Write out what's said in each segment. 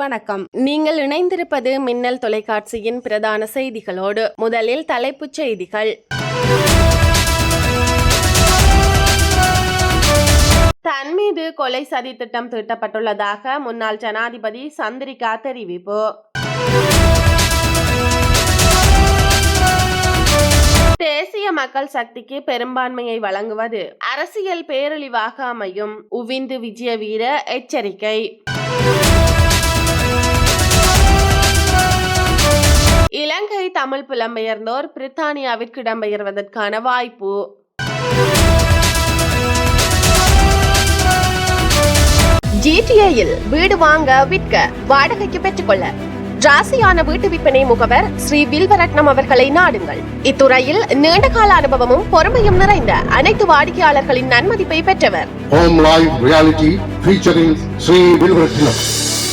வணக்கம். நீங்கள் இணைந்திருப்பது மின்னல் தொலைக்காட்சியின் பிரதான செய்திகளோடு முதலில் தலைப்புச் செய்திகள். தன் மீது கொலை சதி திட்டம் தீட்டப்பட்டுள்ளதாக முன்னாள் ஜனாதிபதி சந்திரிகா தெரிவிப்பு. தேசிய மக்கள் சக்திக்கு பெரும்பான்மையை வழங்குவது அரசியல் பேரழிவாக அமையும். உவிந்து விஜய வீர எச்சரிக்கை. இலங்கை தமிழ் புலம்பெயர்ந்தோர் பிரித்தானியாவிற்கு இடம்பெயர்வதற்கான வாய்ப்பு. ஜிடிஏயில் வீடு வாங்க விற்க வாடகைக்கு பெற்றுக்கொள்ள. ராசியான வீட்டு விற்பனை முகவர் ஸ்ரீ வில்வரட்னம் அவர்களை நாடுங்கள். இத்துறையில் நீண்டகால அனுபவமும் பொறுமையும் நிறைந்த அனைத்து வாடிக்கையாளர்களின் நன்மதிப்பை பெற்றவர்.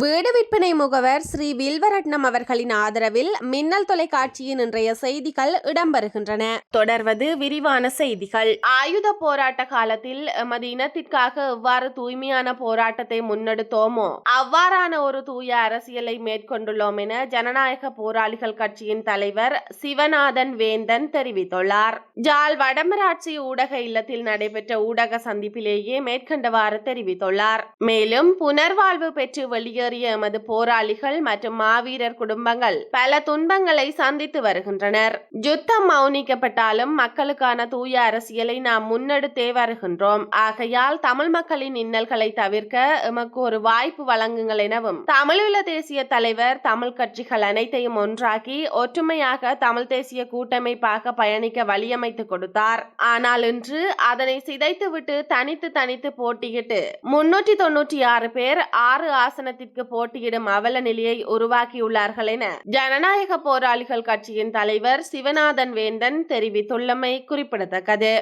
வீடு விற்பனை முகவர் ஸ்ரீ வில்வரட்னம் அவர்களின் ஆதரவில் மின்னல் தொலைக்காட்சியின் இன்றைய செய்திகள் இடம்பெறுகின்றன. தொடர்வது விரிவான செய்திகள். ஆயுத போராட்ட காலத்தில் எமது இனத்திற்காக எவ்வாறு தூய்மையான போராட்டத்தை முன்னெடுத்தோமோ அவ்வாறான ஒரு தூய அரசியலை மேற்கொண்டுள்ளோம் என ஜனநாயக போராளிகள் கட்சியின் தலைவர் சிவநாதன் வேந்தன் தெரிவித்துள்ளார். ஜால் வடமராட்சி ஊடக இல்லத்தில் நடைபெற்ற ஊடக சந்திப்பிலேயே மேற்கண்டவாறு தெரிவித்துள்ளார். மேலும் புனர்வாழ்வு பெற்று வெளியேறிய எமது போராளிகள் மற்றும் மாவீரர் குடும்பங்கள் பல துன்பங்களை சந்தித்து வருகின்றனர். யுத்தம் மௌனிக்கப்பட்டாலும் மக்களுக்கான தூய அரசியலை நாம் முன்னெடுத்தே வருகின்றோம். ஆகையால் தமிழ் மக்களின் இன்னல்களை தவிர்க்க எமக்கு ஒரு வாய்ப்பு வழங்குங்கள் எனவும் தமிழீழ தேசிய தலைவர் தமிழ் கட்சிகள் அனைத்தையும் ஒன்றாக்கி ஒற்றுமையாக தமிழ் தேசிய கூட்டமைப்பாக பயணிக்க வழியமைத்து கொடுத்தார். ஆனால் இன்று அதனை சிதைத்துவிட்டு தனித்து தனித்து போட்டியிட்டு முன்னூற்றி தொன்னூற்றி ஆறு பேர் ஆறு ஆசனத்திற்கு போட்டியிடும் அவல நிலையை உருவாக்கியுள்ளார்கள் என ஜனநாயக போராளிகள் கட்சியின் தலைவர் சிவநாதன் வேந்தன் தெரிவித்துள்ளமை குறிப்பிடத்தக்கது.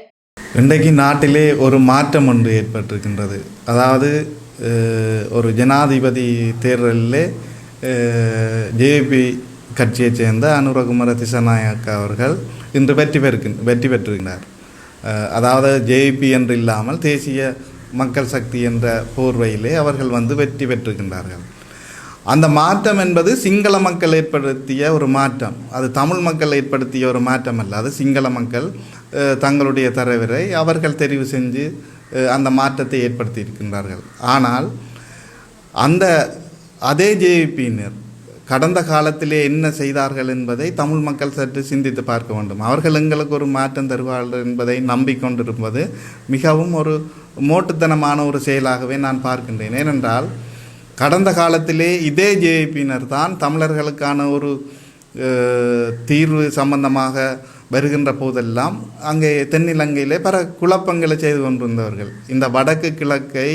இன்றைக்கு நாட்டிலே ஒரு மாற்றம் ஒன்று ஏற்பட்டிருக்கின்றது. அதாவது ஒரு ஜனாதிபதி தேர்தலிலே ஜேபி கட்சியைச் சேர்ந்த அனுரகுமார திசநாயக்க அவர்கள் இன்று வெற்றி பெற்று வெற்றி பெற்றிருக்கிறார். அதாவது ஜேபி என்று இல்லாமல் தேசிய மக்கள் சக்தி என்ற போர்வையிலே அவர்கள் வந்து வெற்றி பெற்றிருக்கின்றார்கள் அந்த மாற்றம் என்பது சிங்கள மக்கள் ஏற்படுத்திய ஒரு மாற்றம். அது தமிழ் மக்கள் ஏற்படுத்திய ஒரு மாற்றம் அல்ல அது சிங்கள மக்கள் தங்களுடைய தலைவரை அவர்கள் தெரிவு செஞ்சு அந்த மாற்றத்தை ஏற்படுத்தி இருக்கின்றார்கள் ஆனால் அந்த அதே ஜேபியினர் கடந்த காலத்திலே என்ன செய்தார்கள் என்பதை தமிழ் மக்கள் சற்று சிந்தித்து பார்க்க வேண்டும். அவர்கள் எங்களுக்கு ஒரு மாற்றம் தருவார்கள் என்பதை நம்பிக்கொண்டிருப்பது மிகவும் ஒரு மோட்டுத்தனமான ஒரு செயலாகவே நான் பார்க்கின்றேன். ஏனென்றால் கடந்த காலத்திலே இதே ஜேபியினர் தான் தமிழர்களுக்கான ஒரு தீர்வு சம்பந்தமாக வருகின்ற போதெல்லாம் அங்கே தென்னிலங்கையிலே பல குழப்பங்களை செய்து கொண்டிருந்தவர்கள். இந்த வடக்கு கிழக்கை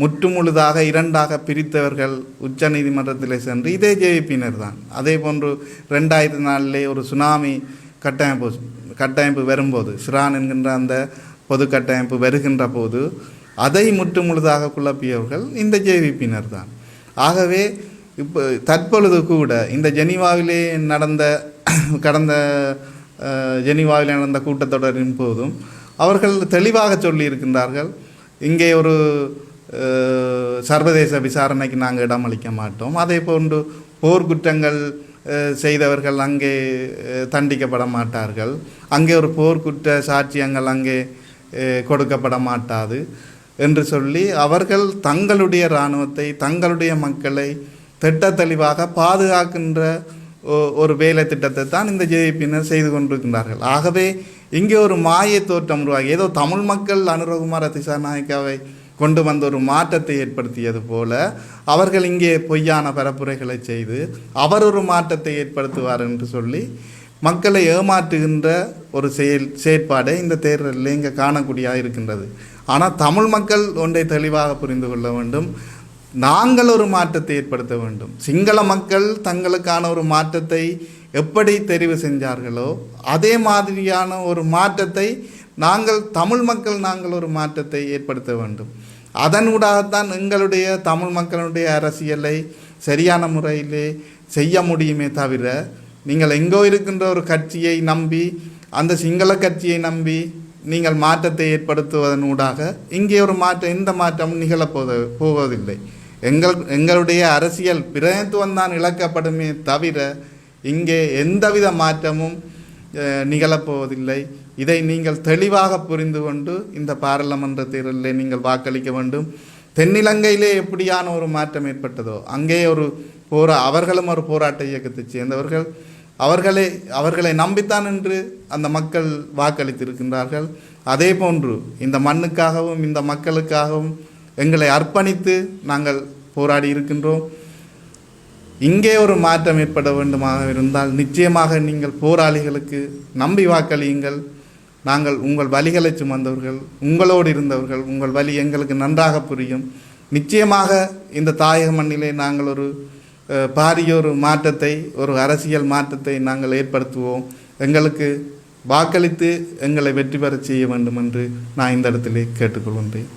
முற்றுமுழுதாக இரண்டாக பிரித்தவர்கள் உச்சநீதிமன்றத்திலே சென்று இதே ஜேபியினர் தான். அதே போன்று ரெண்டாயிரத்தி நாலிலே ஒரு சுனாமி கட்டமைப்பு கட்டமைப்பு வரும்போது சிரான் என்கின்ற அந்த பொது கட்டமைப்பு வருகின்ற போது அதை முற்றுமுழுதாக குழப்பியவர்கள் இந்த ஜேவிபியினர் தான் ஆகவே இப்போ தற்பொழுது கூட இந்த ஜெனீவாவிலே நடந்த கடந்த ஜெனிவாவில் ஜெனீவாவில் நடந்த கூட்டத்தொடரின் போதும் அவர்கள் தெளிவாக சொல்லியிருக்கின்றார்கள் இங்கே ஒரு சர்வதேச விசாரணைக்கு நாங்கள் இடமளிக்க மாட்டோம். அதே போன்று போர்க்குற்றங்கள் குற்றங்கள் செய்தவர்கள் அங்கே தண்டிக்கப்பட மாட்டார்கள். அங்கே ஒரு போர்க்குற்ற சாட்சியங்கள் அங்கே கொடுக்கப்பட மாட்டாது என்று சொல்லி அவர்கள் தங்களுடைய இராணுவத்தை தங்களுடைய மக்களை திட்ட தெளிவாக பாதுகாக்கின்ற ஒரு வேலை திட்டத்தை தான் இந்த ஜேபியினர் செய்து கொண்டிருக்கின்றார்கள். ஆகவே இங்கே ஒரு மாய தோற்றம் உருவாகி ஏதோ தமிழ் மக்கள் அனுரகுமார திசாநாயக்காவை கொண்டு வந்த ஒரு மாற்றத்தை ஏற்படுத்தியது போல அவர்கள் இங்கே பொய்யான பரப்புரைகளை செய்து அவர் ஒரு மாற்றத்தை ஏற்படுத்துவார் என்று சொல்லி மக்களை ஏமாற்றுகின்ற ஒரு செயல் செயற்பாடை இந்த தேர்தலில் இங்கே காணக்கூடியதாக இருக்கின்றது. ஆனால் தமிழ் மக்கள் ஒன்றை தெளிவாக புரிந்து கொள்ள வேண்டும். நாங்கள் ஒரு மாற்றத்தை ஏற்படுத்த வேண்டும். சிங்கள மக்கள் தங்களுக்கான ஒரு மாற்றத்தை எப்படி தெரிவு செஞ்சார்களோ அதே மாதிரியான ஒரு மாற்றத்தை நாங்கள் தமிழ் மக்கள் நாங்கள் ஒரு மாற்றத்தை ஏற்படுத்த வேண்டும். அதனூடாகத்தான் எங்களுடைய தமிழ் மக்களுடைய அரசியலை சரியான முறையிலே செய்ய முடியுமே தவிர நீங்கள் எங்கோ இருக்கின்ற ஒரு கட்சியை நம்பி அந்த சிங்கள கட்சியை நம்பி நீங்கள் மாற்றத்தை ஏற்படுத்துவதன் ஊடாக இங்கே ஒரு மாற்றம் எந்த மாற்றமும் நிகழப்போத போவதில்லை. எங்கள் எங்களுடைய அரசியல் பிரதித்துவம் தான் இழக்கப்படுமே தவிர இங்கே எந்தவித மாற்றமும் நிகழப்போவதில்லை. இதை நீங்கள் தெளிவாக புரிந்து கொண்டு இந்த பாராளுமன்ற தேர்தலில் நீங்கள் வாக்களிக்க வேண்டும். தென்னிலங்கையிலே எப்படியான ஒரு மாற்றம் ஏற்பட்டதோ அங்கே ஒரு போரா அவர்களும் ஒரு போராட்ட இயக்கத்தைச் சேர்ந்தவர்கள் அவர்களே அவர்களை நம்பித்தான் என்று அந்த மக்கள் வாக்களித்திருக்கின்றார்கள். அதே போன்று இந்த மண்ணுக்காகவும் இந்த மக்களுக்காகவும் எங்களை அர்ப்பணித்து நாங்கள் போராடி இருக்கின்றோம். இங்கே ஒரு மாற்றம் ஏற்பட வேண்டுமாக இருந்தால் நிச்சயமாக நீங்கள் போராளிகளுக்கு நம்பி வாக்களியுங்கள். நாங்கள் உங்கள் வலிகளை சுமந்தவர்கள் உங்களோடு இருந்தவர்கள் உங்கள் வழி எங்களுக்கு நன்றாக புரியும். நிச்சயமாக இந்த தாயக மண்ணிலே நாங்கள் ஒரு பாரிய ஒரு மாற்றத்தை ஒரு அரசியல் மாற்றத்தை நாங்கள் ஏற்படுத்துவோம். எங்களுக்கு வாக்களித்து எங்களை வெற்றி பெறச் செய்ய வேண்டும் என்று நான் இந்த இடத்திலே கேட்டுக்கொள்கின்றேன்.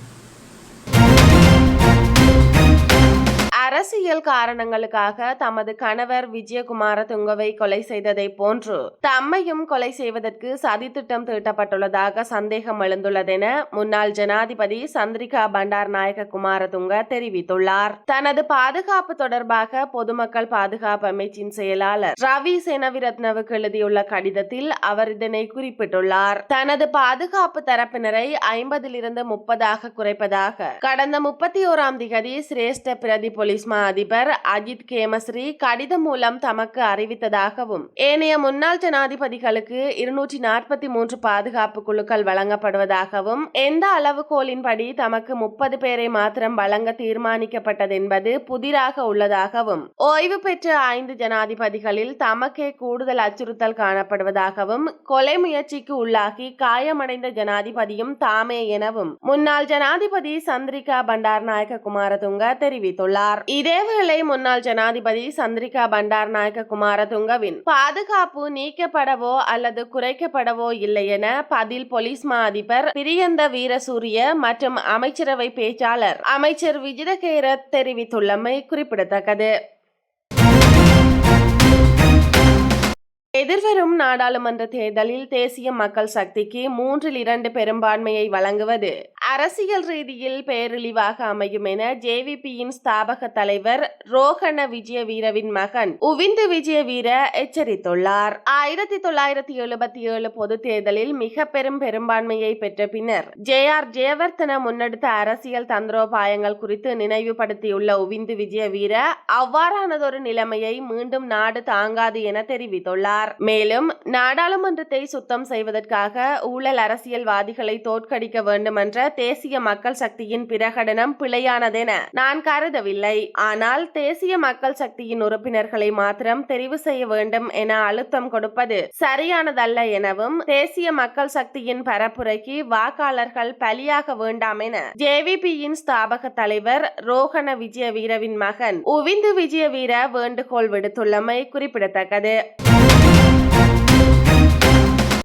அரசியல் காரணங்களுக்காக தமது கணவர் விஜயகுமார துங்கவை கொலை செய்ததை போன்று தம்மையும் கொலை செய்வதற்கு சதித்திட்டம் தீட்டப்பட்டுள்ளதாக சந்தேகம் எழுந்துள்ளதென முன்னாள் ஜனாதிபதி சந்திரிகா பண்டார் நாயக குமாரதுங்க தெரிவித்துள்ளார். தனது பாதுகாப்பு தொடர்பாக பொதுமக்கள் பாதுகாப்பு அமைச்சின் செயலாளர் ரவி செனவிரத்னவுக்கு எழுதியுள்ள கடிதத்தில் அவர் இதனை குறிப்பிட்டுள்ளார். தனது பாதுகாப்பு தரப்பினரை ஐம்பதிலிருந்து முப்பதாக குறைப்பதாக கடந்த முப்பத்தி ஓராம் திகதி சிரேஷ்ட பிரதி போலீஸ் மா அதிபர் அஜித் கேமஸ்ரீ கடிதம் மூலம் தமக்கு அறிவித்ததாகவும் ஏனைய முன்னாள் ஜனாதிபதிகளுக்கு இருநூற்றி நாற்பத்தி மூன்று பாதுகாப்பு குழுக்கள் வழங்கப்படுவதாகவும் எந்த அளவுகோலின்படி தமக்கு முப்பது பேரை மாத்திரம் வழங்க தீர்மானிக்கப்பட்டதென்பது புதிராக உள்ளதாகவும் ஓய்வு பெற்ற ஐந்து ஜனாதிபதிகளில் தமக்கே கூடுதல் அச்சுறுத்தல் காணப்படுவதாகவும் கொலை முயற்சிக்கு உள்ளாகி காயமடைந்த ஜனாதிபதியும் தாமே எனவும் முன்னாள் ஜனாதிபதி சந்திரிகா பண்டார்நாயக்க குமாரதுங்க தெரிவித்துள்ளார். இதேவேளை முன்னாள் ஜனாதிபதி சந்திரிகா பண்டார்நாயக்க குமாரதுங்கவின் பாதுகாப்பு நீக்கப்படவோ அல்லது குறைக்கப்படவோ இல்லை என பதில் போலீஸ் மா அதிபர் பிரியந்த வீரசூரிய மற்றும் அமைச்சரவை பேச்சாளர் அமைச்சர் விஜிதகேரத் தெரிவித்துள்ளமை குறிப்பிடத்தக்கது. எதிர்வரும் நாடாளுமன்ற தேர்தலில் தேசிய மக்கள் சக்திக்கு மூன்றில் இரண்டு பெரும்பான்மையை வழங்குவது அரசியல் ரீதியில் பேரழிவாக அமையும் என ஜேவிபியின் ஸ்தாபக தலைவர் ரோஹண விஜயவீரவின் மகன் உவிந்து விஜய வீர எச்சரித்துள்ளார். ஆயிரத்தி தொள்ளாயிரத்தி எழுபத்தி ஏழு பொது தேர்தலில் மிக பெரும் பெரும்பான்மையை பெற்ற பின்னர் ஜே ஆர் ஜெயவர்த்தன முன்னெடுத்த அரசியல் தந்திரோபாயங்கள் குறித்து நினைவுபடுத்தியுள்ள உவிந்து விஜய வீர அவ்வாறானதொரு நிலைமையை மீண்டும் நாடு தாங்காது என தெரிவித்துள்ளார். மேலும் நாடாளுமன்றத்தை சுத்தம் செய்வதற்காக ஊழல் அரசியல்வாதிகளை தோற்கடிக்க வேண்டும் என்ற தேசிய மக்கள் சக்தியின் பிரகடனம் பிழையானதென நான் கருதவில்லை. ஆனால் தேசிய மக்கள் சக்தியின் உறுப்பினர்களை மாத்திரம் தெரிவு செய்ய வேண்டும் என அழுத்தம் கொடுப்பது சரியானதல்ல எனவும் தேசிய மக்கள் சக்தியின் பரப்புரைக்கு வாக்காளர்கள் பலியாக வேண்டாம் என ஜேவிபியின் ஸ்தாபக தலைவர் ரோஹண விஜயவீரவின் மகன் உவிந்து விஜய வீர வேண்டுகோள் விடுத்துள்ளமை குறிப்பிடத்தக்கது.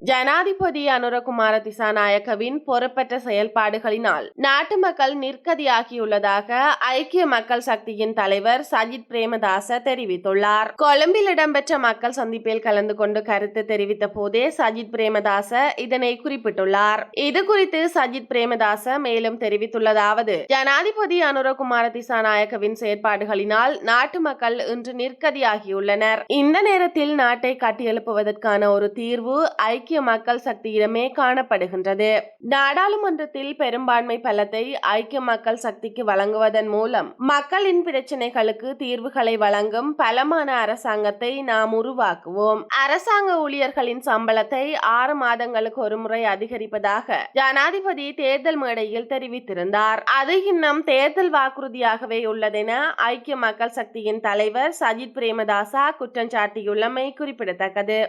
ஜனாதிபதி அனுரகுமார திசாநாயக்கவின் பொறுப்பற்ற செயல்பாடுகளினால் நாட்டு மக்கள் நிற்கதியாகியுள்ளதாக ஐக்கிய மக்கள் சக்தியின் தலைவர் சஜித் பிரேமதாச தெரிவித்துள்ளார். கொழும்பில் இடம்பெற்ற மக்கள் சந்திப்பில் கலந்து கொண்டு கருத்து தெரிவித்த போதே சஜித் பிரேமதாச இதனை குறிப்பிட்டுள்ளார். இது குறித்து சஜித் பிரேமதாச மேலும் தெரிவித்துள்ளதாவது ஜனாதிபதி அனுரகுமார திசாநாயக்கவின் செயற்பாடுகளினால் நாட்டு மக்கள் இன்று நிற்கதியாகியுள்ளனர். இந்த நேரத்தில் நாட்டை கட்டியெழுப்புவதற்கான ஒரு தீர்வு ஐக்கிய மக்கள் சக்தியிடமே காணப்படுகின்றது. நாடாளுமன்றத்தில் பெரும்பான்மை பலத்தை ஐக்கிய மக்கள் சக்திக்கு வழங்குவதன் மூலம் மக்களின் பிரச்சனைகளுக்கு தீர்வுகளை வழங்கும் பலமான அரசாங்கத்தை நாம் உருவாக்குவோம். அரசாங்க ஊழியர்களின் சம்பளத்தை ஆறு மாதங்களுக்கு ஒருமுறை அதிகரிப்பதாக ஜனாதிபதி தேர்தல் மேடையில் தெரிவித்திருந்தார். அது இன்னும் தேர்தல் வாக்குறுதியாகவே உள்ளதென ஐக்கிய மக்கள் சக்தியின் தலைவர் சஜித் பிரேமதாசா குற்றம் சாட்டியுள்ளமை குறிப்பிடத்தக்கது.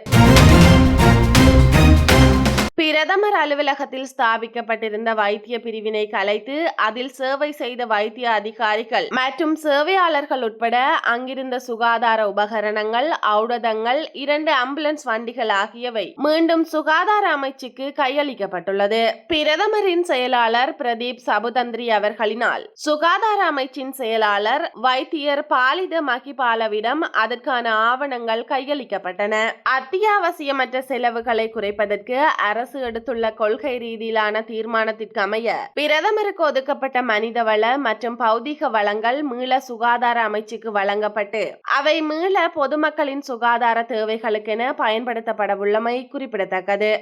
பிரதமர் அலுவலகத்தில் ஸ்தாபிக்கப்பட்டிருந்த வைத்திய பிரிவினை கலைத்து அதில் சேவை செய்த வைத்திய அதிகாரிகள் மற்றும் சேவையாளர்கள் உட்பட அங்கிருந்த சுகாதார உபகரணங்கள் ஔடதங்கள் இரண்டு ஆம்புலன்ஸ் வண்டிகள் ஆகியவை மீண்டும் சுகாதார அமைச்சுக்கு கையளிக்கப்பட்டுள்ளது. பிரதமரின் செயலாளர் பிரதீப் சபுதந்திரி அவர்களினால் சுகாதார அமைச்சின் செயலாளர் வைத்தியர் பாலித மகிபாலவிடம் அதற்கான ஆவணங்கள் கையளிக்கப்பட்டன. அத்தியாவசியமற்ற செலவுகளை குறைப்பதற்கு அரசு எடுத்துள்ள கொள்கை ரீதியிலான தீர்மானத்திற்கு அமைய பிரதமருக்கு ஒதுக்கப்பட்ட மனிதவள மற்றும் பௌதிக வளங்கள் மீள சுகாதார அமைச்சுக்கு வழங்கப்பட்டு அவை மீள பொதுமக்களின் சுகாதார தேவைகளுக்கென பயன்படுத்தப்படவுள்ளமை குறிப்பிடத்தக்கது.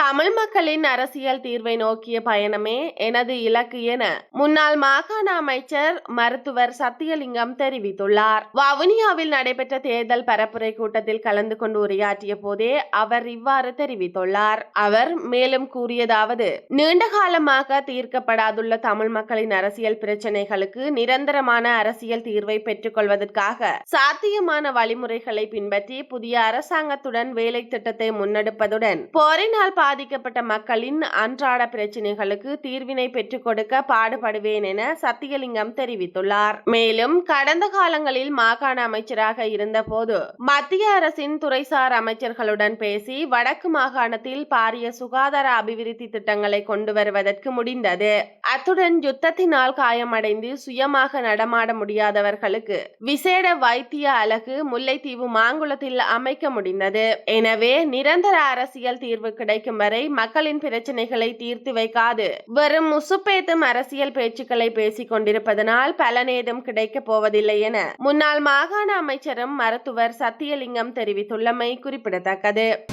தமிழ் மக்களின் அரசியல் தீர்வை நோக்கிய பயணமே எனது இலக்கு என முன்னாள் மாகாண அமைச்சர் மருத்துவர் சத்தியலிங்கம் தெரிவித்துள்ளார். வவுனியாவில் நடைபெற்ற தேர்தல் பரப்புரை கூட்டத்தில் கலந்து கொண்டு உரையாற்றிய போதே அவர் இவ்வாறு தெரிவித்துள்ளார். அவர் மேலும் கூறியதாவது நீண்ட காலமாக தீர்க்கப்படாதுள்ள தமிழ் மக்களின் அரசியல் பிரச்சனைகளுக்கு நிரந்தரமான அரசியல் தீர்வை பெற்றுக்கொள்வதற்காக சாத்தியமான வழிமுறைகளை பின்பற்றி புதிய அரசாங்கத்துடன் வேலை திட்டத்தை முன்னெடுப்பதுடன் போரினால் பாதிக்கப்பட்ட மக்களின் அன்றாட பிரச்சினைகளுக்கு தீர்வினை பெற்றுக் கொடுக்க பாடுபடுவேன் என சத்தியலிங்கம் தெரிவித்துள்ளார். மேலும் கடந்த காலங்களில் மாகாண அமைச்சராக இருந்தபோது மத்திய அரசின் துறைசார் அமைச்சர்களுடன் பேசி வடக்கு மாகாணத்தில் பாரிய சுகாதார அபிவிருத்தி திட்டங்களை கொண்டு வருவதற்கு முடிந்தது. அத்துடன் யுத்தத்தினால் காயமடைந்து சுயமாக நடமாட முடியாதவர்களுக்கு விசேட வைத்திய அலகு முல்லைத்தீவு மாங்குளத்தில் அமைக்க முடிந்தது. எனவே நிரந்தர அரசியல் தீர்வு கிடைக்கும் வரை மக்களின் பிரச்சனைகளை தீர்த்து வைக்காது. வெறும் முசுப்பேத்தும் அரசியல் பேச்சுக்களை பேசிக் கொண்டிருப்பதனால் பலனேதும் கிடைக்கப் போவதில்லை என முன்னாள் மாகாண அமைச்சரும் மருத்துவர் சத்தியலிங்கம் தெரிவித்துள்ளமை குறிப்பிடத்தக்கது.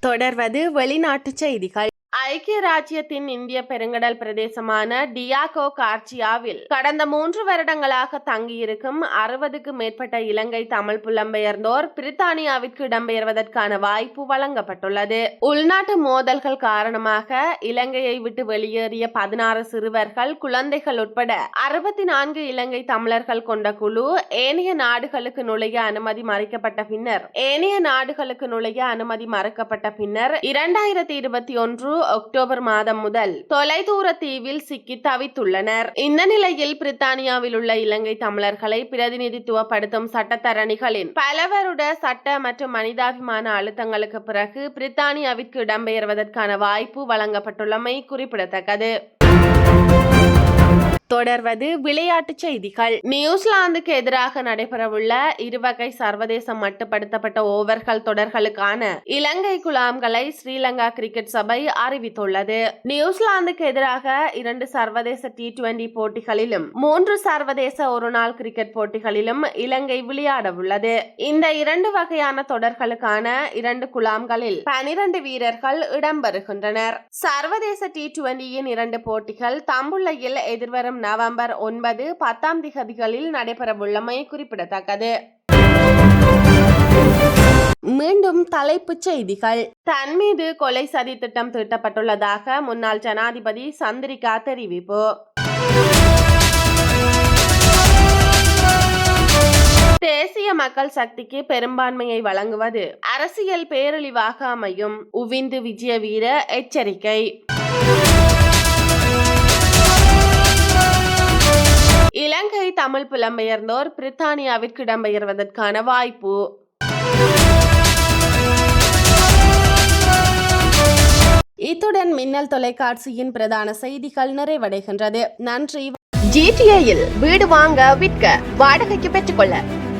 தொடர்வது வெளிநாட்டு செய்திகள். ஐக்கிய ராஜ்யத்தின் இந்திய பெருங்கடல் பிரதேசமான டியாகோ கார்ச்சியாவில் கடந்த மூன்று வருடங்களாக தங்கியிருக்கும் அறுபதுக்கு மேற்பட்ட இலங்கை தமிழ் புலம்பெயர்ந்தோர் பிரித்தானியாவிற்கு இடம்பெயர்வதற்கான வாய்ப்பு வழங்கப்பட்டுள்ளது. உள்நாட்டு மோதல்கள் காரணமாக இலங்கையை விட்டு வெளியேறிய பதினாறு சிறுவர்கள் குழந்தைகள் உட்பட அறுபத்தி நான்கு இலங்கை தமிழர்கள் கொண்ட குழு ஏனைய நாடுகளுக்கு நுழைய அனுமதி மறைக்கப்பட்ட பின்னர் ஏனைய நாடுகளுக்கு நுழைய அனுமதி மறுக்கப்பட்ட பின்னர் இரண்டாயிரத்தி இருபத்தி ஒன்று அக்டோபர் மாதம் முதல் தொலைதூர தீவில் சிக்கி தவித்துள்ளனர். இந்த நிலையில் பிரித்தானியாவில் உள்ள இலங்கை தமிழர்களை பிரதிநிதித்துவப்படுத்தும் சட்டத்தரணிகளின் பலவருட சட்ட மற்றும் மனிதாபிமான அழுத்தங்களுக்கு பிறகு பிரித்தானியாவிற்கு இடம்பெயர்வதற்கான வாய்ப்பு வழங்கப்பட்டுள்ளமை குறிப்பிடத்தக்கது. தொடர்வது விளையாட்டுச் செய்திகள். நியூசிலாந்துக்கு எதிராக நடைபெறவுள்ள இருவகை சர்வதேச மட்டுப்படுத்தப்பட்ட ஓவர்கள் தொடர்களுக்கான இலங்கை குழாம்களை ஸ்ரீலங்கா கிரிக்கெட் சபை அறிவித்துள்ளது. நியூசிலாந்துக்கு எதிராக இரண்டு சர்வதேச டி டுவெண்டி போட்டிகளிலும் மூன்று சர்வதேச ஒருநாள் கிரிக்கெட் போட்டிகளிலும் இலங்கை விளையாட உள்ளது இந்த இரண்டு வகையான தொடர்களுக்கான இரண்டு குழாம்களில் பனிரண்டு வீரர்கள் இடம்பெறுகின்றனர். சர்வதேச டி டுவெண்டியின் இரண்டு போட்டிகள் தம்புள்ளையில் எதிர்வரும் நவம்பர் ஒன்பது பத்தாம் திகதிகளில் நடைபெறவுள்ளமை குறிப்பிடத்தக்கது. மீண்டும் தலைப்புச் செய்திகள். தன் மீது கொலை சதி திட்டம் தீட்டப்பட்டுள்ளதாக முன்னாள் ஜனாதிபதி சந்திரிகா தெரிவிப்பு. தேசிய மக்கள் சக்திக்கு பெரும்பான்மையை வழங்குவது அரசியல் பேரழிவாக அமையும். உவிந்து விஜய வீர எச்சரிக்கை. இலங்கை தமிழ் புலம்பெயர்ந்தோர் பிரித்தானியாவிற்கு இடம்பெயர்வதற்கான வாய்ப்பு. இத்துடன் மின்னல் தொலைக்காட்சியின் பிரதான செய்திகள் நிறைவடைகின்றது. நன்றி. ஜிடிஏயில் வீடு வாங்க விற்க வாடகைக்கு பெற்றுக்கொள்ள.